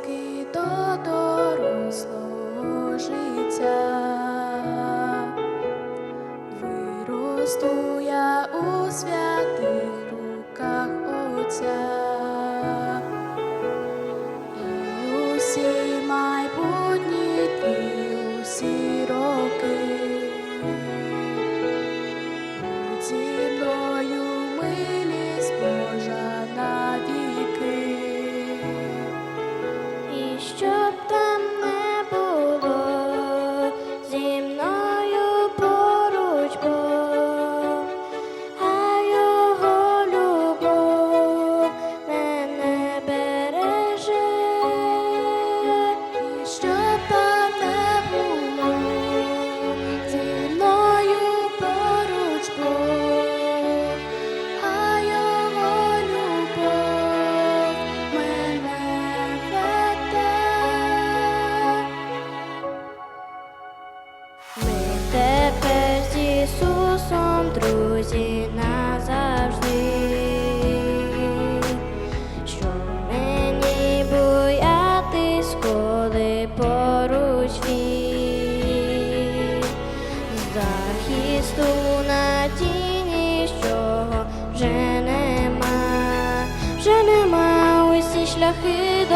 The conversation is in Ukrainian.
прив'язки до дорослого життя виросту. Друзі назавжди. Що мені боятись, коли поруч він? Захисту на тіні, що вже нема, вже нема усі шляхи